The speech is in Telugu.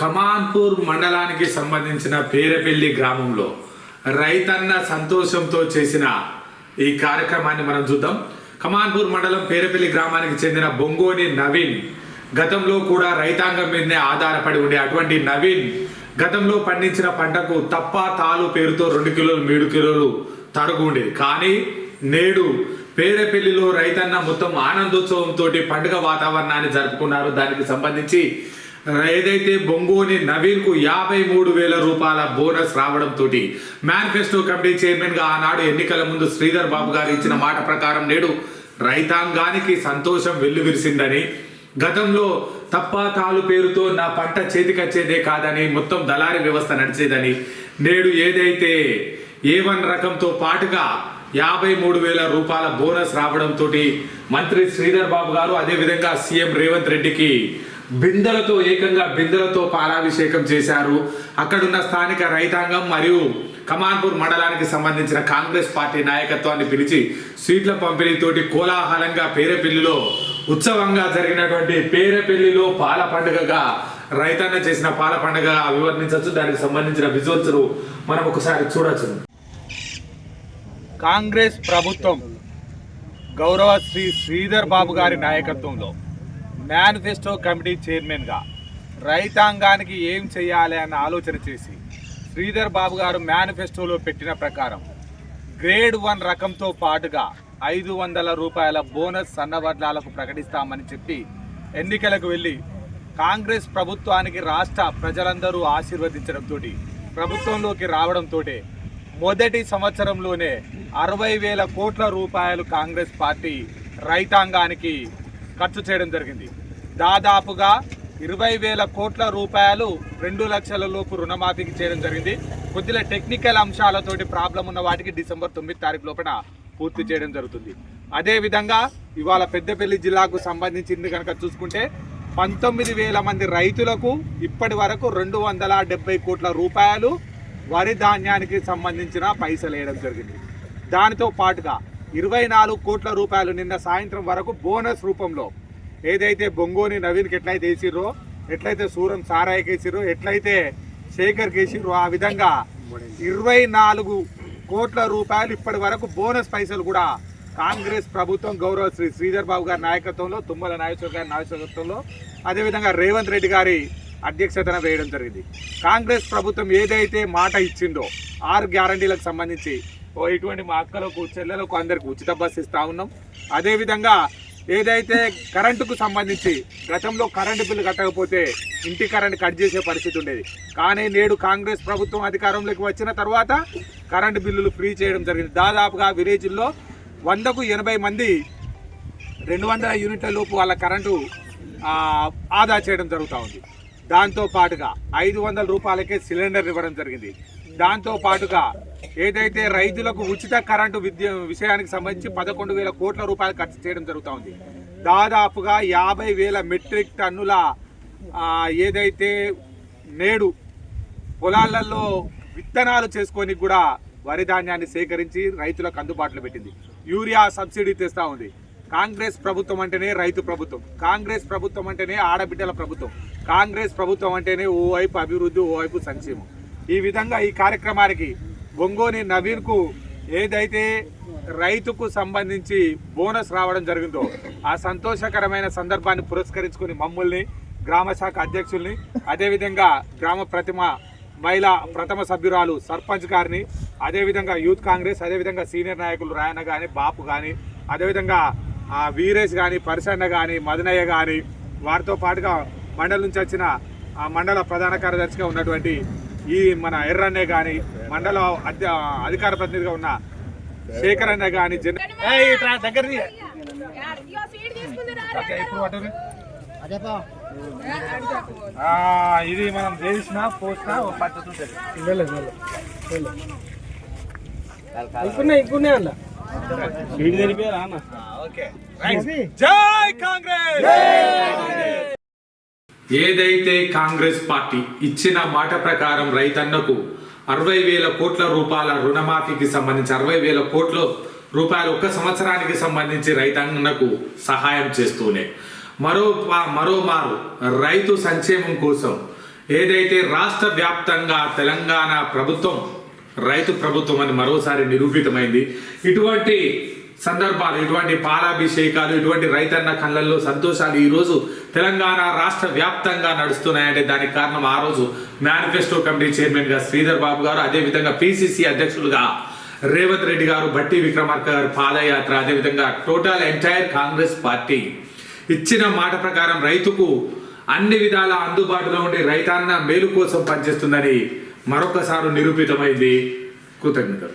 కమాన్పూర్ మండలానికి సంబంధించిన పేరపల్లి గ్రామంలో రైతన్న సంతోషంతో చేసిన ఈ కార్యక్రమాన్ని మనం చూద్దాం. కమాన్పూర్ మండలం పేరపల్లి గ్రామానికి చెందిన బొంగోని నవీన్ గతంలో కూడా రైతాంగం మీదనే ఆధారపడి ఉండే అటువంటి నవీన్ గతంలో పండించిన పంటకు తప్ప తాలు పేరుతో రెండు కిలోలు మూడు కిలోలు తరుగు ఉండేది కానీ నేడు పేరపల్లిలో రైతన్న మొత్తం ఆనందోత్సవంతో పండుగ వాతావరణాన్ని జరుపుకున్నారు. దానికి సంబంధించి ఏదైతే బొంగోని నవీన్కు యాభై మూడు వేల రూపాయల బోనస్ రావడంతో మేనిఫెస్టో కమిటీ చైర్మన్గా ఆనాడు ఎన్నికల ముందు శ్రీధర్ బాబు గారు ఇచ్చిన మాట ప్రకారం నేడు రైతాంగానికి సంతోషం వెల్లువిరిసిందని గతంలో తప్ప తాలు పేరుతో నా పంట చేతికొచ్చేదే కాదని మొత్తం దళారీ వ్యవస్థ నడిచేదని నేడు ఏదైతే ఏ వన్ రకంతో పాటుగా యాభై మూడు వేల రూపాయల బోనస్ రావడంతో మంత్రి శ్రీధర్ బాబు గారు అదేవిధంగా సీఎం రేవంత్ రెడ్డికి బిందెలతో ఏకంగా బిందెలతో పాలాభిషేకం చేశారు. అక్కడున్న స్థానిక రైతాంగం మరియు కమాన్పూర్ మండలానికి సంబంధించిన కాంగ్రెస్ పార్టీ నాయకత్వాన్ని పిలిచి సీట్ల పంపిణీతోటి కోలాహలంగా పేరపెల్లిలో ఉత్సవంగా జరిగినటువంటి పేరపెల్లిలో పాల పండుగగా రైతన్న చేసిన పాల పండుగ వివరించవచ్చు దానికి సంబంధించిన విజువల్స్ మనం ఒకసారి చూడొచ్చు. కాంగ్రెస్ ప్రభుత్వం గౌరవ శ్రీ శ్రీధర్ బాబు గారి నాయకత్వంలో మేనిఫెస్టో కమిటీ చైర్మన్గా రైతాంగానికి ఏం చేయాలి అన్న ఆలోచన చేసి శ్రీధర్ బాబు గారు మేనిఫెస్టోలో పెట్టిన ప్రకారం గ్రేడ్ వన్ రకంతో పాటుగా ఐదు వందల రూపాయల బోనస్ సన్నవడ్లాలకు ప్రకటిస్తామని చెప్పి ఎన్నికలకు వెళ్ళి కాంగ్రెస్ ప్రభుత్వానికి రాష్ట్ర ప్రజలందరూ ఆశీర్వదించడంతో ప్రభుత్వంలోకి రావడంతో మొదటి సంవత్సరంలోనే అరవై వేల కోట్ల రూపాయలు కాంగ్రెస్ పార్టీ రైతాంగానికి ఖర్చు చేయడం జరిగింది. దాదాపుగా ఇరవై వేల కోట్ల రూపాయలు రెండు లక్షల లోపు రుణమాఫీకి చేయడం జరిగింది. కొద్దిగా టెక్నికల్ అంశాలతోటి ప్రాబ్లం ఉన్న వాటికి డిసెంబర్ తొమ్మిది తారీఖు లోపల పూర్తి చేయడం జరుగుతుంది. అదేవిధంగా ఇవాళ పెద్దపల్లి జిల్లాకు సంబంధించింది కనుక చూసుకుంటే పంతొమ్మిది వేల మంది రైతులకు ఇప్పటి వరకు రెండు వందల డెబ్బై కోట్ల రూపాయలు వరి ధాన్యానికి సంబంధించిన పైసలు వేయడం జరిగింది. దానితో పాటుగా ఇరవై నాలుగు కోట్ల రూపాయలు నిన్న సాయంత్రం వరకు బోనస్ రూపంలో. ఏదైతే బొంగోని నవీన్కి ఎట్లయితే వేసిర్రో ఎట్లయితే సూరం సారాయికి వేసిర్రో ఎట్లయితే శేఖర్కి వేసిర్రో ఆ విధంగా ఇరవై నాలుగు కోట్ల రూపాయలు ఇప్పటి వరకు బోనస్ పైసలు కూడా కాంగ్రెస్ ప్రభుత్వం గౌరవ శ్రీ శ్రీధర్ బాబు గారి నాయకత్వంలో తుమ్మల నాగేశ్వర గారి నాయకత్వంలో అదేవిధంగా రేవంత్ రెడ్డి గారి అధ్యక్షతన వేయడం జరిగింది. కాంగ్రెస్ ప్రభుత్వం ఏదైతే మాట ఇచ్చిందో ఆరు గ్యారంటీలకు సంబంధించి ఇటువంటి మా అక్కలకు చెల్లెలకు అందరికి ఉచిత బస్సు ఇస్తా ఉన్నాం. అదేవిధంగా ఏదైతే కరెంటుకు సంబంధించి గతంలో కరెంటు బిల్లు కట్టకపోతే ఇంటి కరెంట్ కట్ చేసే పరిస్థితి ఉండేది. కానీ నేడు కాంగ్రెస్ ప్రభుత్వం అధికారంలోకి వచ్చిన తర్వాత కరెంటు బిల్లులు ఫ్రీ చేయడం జరిగింది. దాదాపుగా విలేజ్ల్లో వందకు ఎనభై మంది రెండు వందల యూనిట్ల లోపు వాళ్ళ కరెంటు ఆదా చేయడం జరుగుతూ ఉంది. దాంతో పాటుగా ఐదు వందల రూపాయలకే సిలిండర్ ఇవ్వడం జరిగింది. దాంతో పాటుగా ఏదైతే రైతులకు ఉచిత కరెంటు విద్య విషయానికి సంబంధించి పదకొండు వేల కోట్ల రూపాయలు ఖర్చు చేయడం జరుగుతూ ఉంది దాదాపుగా యాభై వేల మెట్రిక్ టన్నుల ఏదైతే నేడు పొలాలలో విత్తనాలు చేసుకొని కూడా వరి ధాన్యాన్ని సేకరించి రైతులకు అందుబాటులో పెట్టింది. యూరియా సబ్సిడీ తెస్తా ఉంది. కాంగ్రెస్ ప్రభుత్వం అంటేనే రైతు ప్రభుత్వం. కాంగ్రెస్ ప్రభుత్వం అంటేనే ఆడబిడ్డల ప్రభుత్వం. కాంగ్రెస్ ప్రభుత్వం అంటేనే ఓవైపు అభివృద్ధి ఓవైపు సంక్షేమం. ఈ విధంగా ఈ కార్యక్రమానికి బొంగోని నవీన్కు ఏదైతే రైతుకు సంబంధించి బోనస్ రావడం జరిగిందో ఆ సంతోషకరమైన సందర్భాన్ని పురస్కరించుకుని మమ్మల్ని గ్రామ శాఖ అధ్యక్షుల్ని అదేవిధంగా గ్రామ ప్రతిమ మహిళా ప్రథమ సభ్యురాలు సర్పంచ్ గారిని అదేవిధంగా యూత్ కాంగ్రెస్ అదేవిధంగా సీనియర్ నాయకులు రాయన్న కానీ బాపు కానీ అదేవిధంగా ఆ వీరేష్ కానీ పరిసన్న కానీ మదనయ్య కానీ వారితో పాటుగా మండలి నుంచి వచ్చిన ఆ మండల ప్రధాన కార్యదర్శిగా ఉన్నటువంటి ఈ మన ఎర్రన్నే కానీ మండల అధ్య అధికార ప్రతినిధిగా ఉన్న శేఖర్ అన్న కానీ జన దగ్గర ఇది మనం చేసిన పోసిన ఒక పద్ధతి ఉంటుంది. ఓకే. రైట్. జై కాంగ్రెస్! ఏదైతే కాంగ్రెస్ పార్టీ ఇచ్చిన మాట ప్రకారం రైతన్నకు అరవై వేల కోట్ల రూపాయల రుణమాఫీకి సంబంధించి అరవై వేల కోట్ల రూపాయలు ఒక సంవత్సరానికి సంబంధించి రైతన్నకు సహాయం చేస్తూనే. మరో మరో మారు రైతు సంక్షేమం కోసం ఏదైతే రాష్ట్ర వ్యాప్తంగా తెలంగాణ ప్రభుత్వం రైతు ప్రభుత్వం అని మరోసారి నిరూపితమైంది. ఇటువంటి సందర్భాలు ఇటువంటి పాలాభిషేకాలు ఇటువంటి రైతన్న కళ్ళల్లో సంతోషాలు ఈరోజు తెలంగాణ రాష్ట్ర వ్యాప్తంగా నడుస్తున్నాయంటే దానికి కారణం ఆ రోజు మేనిఫెస్టో కమిటీ చైర్మన్గా శ్రీధర్ బాబు గారు అదేవిధంగా పిసిసి అధ్యక్షులుగా రేవంత్ రెడ్డి గారు బట్టి విక్రమార్క గారు పాదయాత్ర అదేవిధంగా టోటల్ ఎంటైర్ కాంగ్రెస్ పార్టీ ఇచ్చిన మాట ప్రకారం రైతుకు అన్ని విధాల అందుబాటులో ఉండి రైతాన్న మేలు కోసం పనిచేస్తుందని మరొకసారి నిరూపితమైంది కృతజ్ఞతలు.